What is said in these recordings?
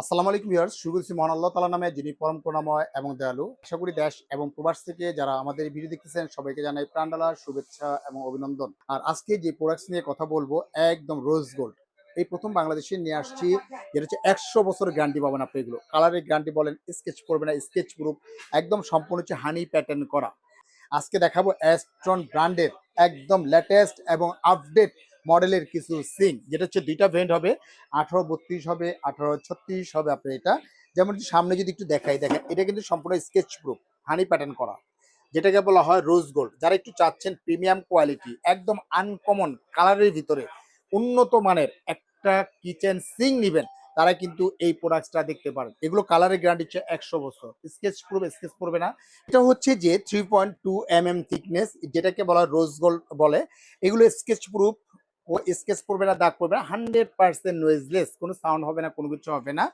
আসসালামু আলাইকুম ভিউয়ার্স, শুরু করছি মহান আল্লাহ তালা নামে, যিনি পরম করুণাময় এবং দয়ালু। আশা করি দেশ এবং প্রবাস থেকে যারা আমাদের ভিডিও দেখতেছেন, সবাইকে জানাই প্রাণডালার শুভেচ্ছা এবং অভিনন্দন। আর আজকে যে প্রোডাক্টস নিয়ে কথা বলব, একদম রোজ গোল্ড এই প্রথম বাংলাদেশে নিয়ে আসছি, যেটা হচ্ছে একশো বছর গ্যারান্টি পাবেন আপনি এগুলো। কালারের গ্যারান্টি বলেন স্কেচ করবে না স্কেচ প্রুফ একদম সম্পূর্ণ হচ্ছে হানি প্যাটার্ন করা। আজকে দেখাবো অ্যাস্ট্রন ব্র্যান্ডের একদম লেটেস্ট এবং আপডেট মডেলের কিছু সিং যেটা হচ্ছে দুইটা ভেন্ট হবে, আঠারো বত্রিশ হবে, আঠারো ছত্রিশ হবে আপনার এটা। যেমন সামনে যদি একটু দেখাই, দেখেন, এটা কিন্তু সম্পূর্ণ স্কেচ প্রুফ হানি প্যাটার্ন করা। যেটাকে বলা হয় রোজ গোল্ড যারা একটু চাচ্ছেন প্রিমিয়াম কোয়ালিটি একদম আনকমন কালারের ভিতরে উন্নত মানের একটা কিচেন সিং নিবেন, তারা কিন্তু এই প্রোডাক্টটা দেখতে পারেন। এগুলো কালারের গ্যারান্টি হচ্ছে একশো বছর। স্কেচ প্রুফ স্কেচ করবে না। এটা হচ্ছে যে three point two M M thickness যেটাকে বলা হয় রোজ গোল্ড বলে। এগুলো স্কেচ প্রুফ স্কেচ করবে না, দাগ করবে না হান্ড্রেড পার্সেন্ট নয়েজলেস কোনো সাউন্ড হবে না, কোনো কিছু হবে না।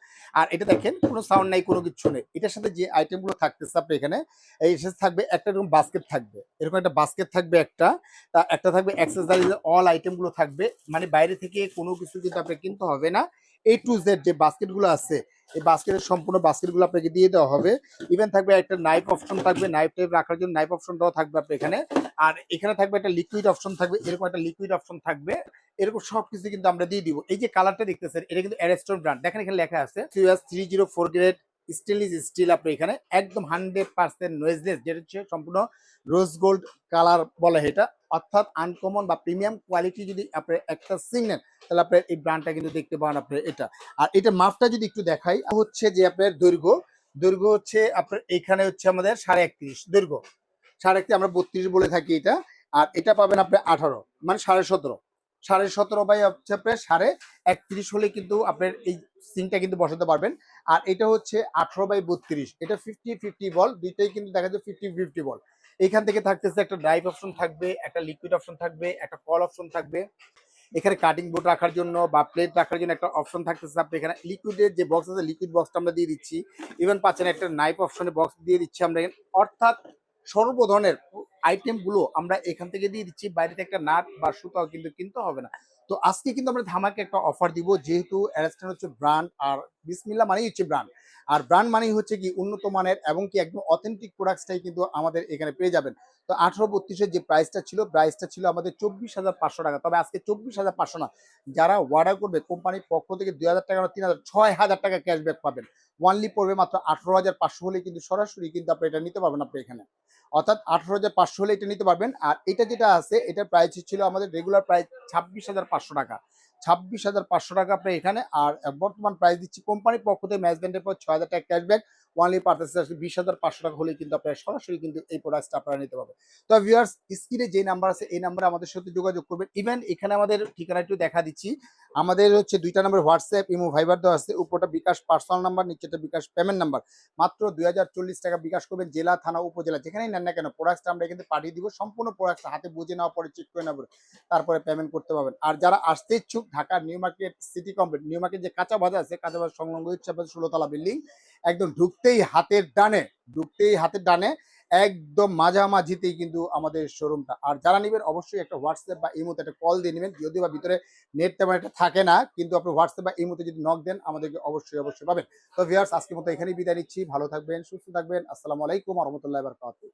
আর এটা দেখেন, কোনো সাউন্ড নাই, কোনো কিছু নেই। এটার সাথে যে আইটেমগুলো থাকতেছে আপনি এখানে, এই সাথে থাকবে একটা এরকম বাস্কেট থাকবে। এরকম একটা বাস্কেট থাকবে একটা, তা একটা থাকবে অ্যাক্সেসারিজ অল আইটেমগুলো থাকবে। মানে বাইরে থেকে কোনো কিছু কিন্তু আপনার কিনতে হবে না। এ টু জেড যে বাস্কেটগুলো আছে এই বাস্কেটের সম্পূর্ণ বাস্কেটগুলো আপনাকে দিয়ে দেওয়া হবে। ইভেন থাকবে একটা নাইফ অপশন থাকবে নাইফ টাইপ রাখার জন্য নাইফ অপশনটাও থাকবে আপনার এখানে। আর এখানে থাকবে একটা লিকুইড অপশন থাকবে, এরকম একটা লিকুইড অপশন থাকবে। এরকম সবকিছু কিন্তু আমরা দিয়ে দিব। এই যে কালারটা দেখতেছেন, এটা কিন্তু অ্যারেস্টোর ব্র্যান্ড দেখেন এখানে লেখা আছে three zero four grade stainless steel আপনি এখানে। একদম হান্ড্রেড পার্সেন্ট নয়েজলেস যেটা হচ্ছে সম্পূর্ণ রোজ গোল্ড কালার বলে এটা। অর্থাৎ আনকমন বা প্রিমিয়াম কোয়ালিটি যদি আপনি একটা সিং নেন, তাহলে আপনার এই ব্র্যান্ডটা কিন্তু দেখতে পান আপনার এটা। আর এটা মাপটা যদি একটু দেখাই হচ্ছে যে আপনার দৈর্ঘ্য। দৈর্ঘ্য হচ্ছে আপনার এখানে হচ্ছে আমাদের সাড়ে একত্রিশ দৈর্ঘ্য। সাড়ে একত্রিশ আমরা বত্রিশ বলে থাকি এটা। আর এটা পাবেন আপনি আঠারো মানে সাড়ে সতেরো। সাড়ে সতেরো বাই হচ্ছে আপনার সাড়ে একত্রিশ হলে কিন্তু আপনার এই সিংটা কিন্তু বসাতে পারবেন। আর এটা হচ্ছে আঠারো বাই বত্রিশ। এটা ফিফটি ফিফটি বল দুইটাই কিন্তু দেখা যায় ফিফটি ফিফটি বল এখান থেকে থাকতেছে একটা ড্রাইভ অপশন থাকবে, একটা লিকুইড অপশন থাকবে, একটা কল অপশন থাকবে। এখানে কাটিং বোর্ড রাখার জন্য বা প্লেট রাখার জন্য একটা অপশন থাকতেছে। আপনি এখানে লিকুইডের যে বক্স আছে লিকুইড বক্সটা আমরা দিয়ে দিচ্ছি। ইভেন পাচ্ছেন একটা নাইফ অপশনে বক্স দিয়ে দিচ্ছি আমরা। অর্থাৎ সর্ব ধরনের আইটেমগুলো আমরা এখান থেকে দিয়ে দিচ্ছি। বাইরে থেকে একটা নাট বা সুতাও কিন্তু কিনতে হবে না। তো আজকে কিন্তু আমরা ধামাকে একটা অফার দিব, যেহেতু অ্যারেস্টান হচ্ছে ব্র্যান্ড আর বিসমিল্লা মানেই হচ্ছে ব্র্যান্ড আর ব্র্যান্ড মানেই হচ্ছে কি উন্নত মানের এবং কি একদম অথেন্টিক প্রোডাক্টসটাই কিন্তু আমাদের এখানে পেয়ে যাবেন। তো আঠারো বত্রিশের যে প্রাইসটা ছিল প্রাইসটা ছিল আমাদের চব্বিশ হাজার পাঁচশো টাকা। তবে আজকে চব্বিশ হাজার পাঁচশো না, যারা অর্ডার করবে, কোম্পানির পক্ষ থেকে দুই হাজার টাকা তিন হাজার, ছয় হাজার টাকা ক্যাশব্যাক পাবেন। ওয়ানলি পড়বে মাত্র আঠারো হাজার পাঁচশো হলে কিন্তু সরাসরি কিন্তু আপনি এটা নিতে পারবেন আপনি এখানে। অর্থাৎ আঠারো হাজার পাঁচশো হলে এটা নিতে পারবেন। আর এটা যেটা আছে, এটার প্রাইস ছিল আমাদের রেগুলার প্রাইস ছাব্বিশ হাজার পাঁচশো। টাকা। ছাব্বিশ হাজার পাঁচশো টাকা আপনি এখানে। আর বর্তমান প্রাইস দিচ্ছি কোম্পানির পক্ষ থেকে ম্যাচ ব্যান্ডের পর ছয় হাজার টাকা ক্যাশব্যাক ওয়ানলি পার্টেসে আসলে বিশ হাজার পাঁচশো টাকা হলে কিন্তু আপনারা সরাসরি কিন্তু এই প্রোডাক্টটা আপনারা নিতে পারবেন। তো ভিউয়ার্স স্ক্রিনে যে নাম্বার আছে, এই নাম্বারে আমাদের সাথে যোগাযোগ করবেন। ইভেন এখানে আমাদের ঠিকানা একটু দেখা দিচ্ছি। আমাদের হচ্ছে দুইটা নাম্বার হোয়াটসঅ্যাপ ইমো ভাইবার দেওয়া আছে। উপরটা বিকাশ পার্সোনাল নাম্বার নিচেটা বিকাশ পেমেন্ট নাম্বার মাত্র দুই হাজার চল্লিশ টাকা বিকাশ করবেন জেলা, থানা, উপজেলা। যেখানেই নেন না কেন প্রোডাক্টটা আমরা কিন্তু পাঠিয়ে দিব। সম্পূর্ণ প্রোডাক্টটা হাতে বুঝে নেওয়ার পরে চেক করে পরে তারপরে পেমেন্ট করতে পারবেন। আর যারা আসতে ইচ্ছুক ঢাকার new market city complex, new market যে কাঁচা বাজার আছে, কাঁচা বাজার সংলগ্ন আপনাদের ষোলোতলা বিল্ডিং, একদম ঢুকতেই হাতের ডানে, ঢুকতেই হাতের ডানে, একদম মাঝামাঝিতেই কিন্তু আমাদের শোরুমটা আর যারা নেবেন অবশ্যই একটা হোয়াটসঅ্যাপ বা ইমোতে একটা কল দিয়ে নেবেন, যদিও বা ভিতরে নেট তেমন একটা থাকে না, কিন্তু আপনি হোয়াটসঅ্যাপ বা ইমোতে যদি নক দেন, আমাদেরকে অবশ্যই অবশ্যই পাবেন। তো ভিউয়ার্স আজকের মতো এখানেই বিদায় নিচ্ছি। ভালো থাকবেন, সুস্থ থাকবেন। আসসালামু আলাইকুম রহমতুল্লাহ বারকাতুহ।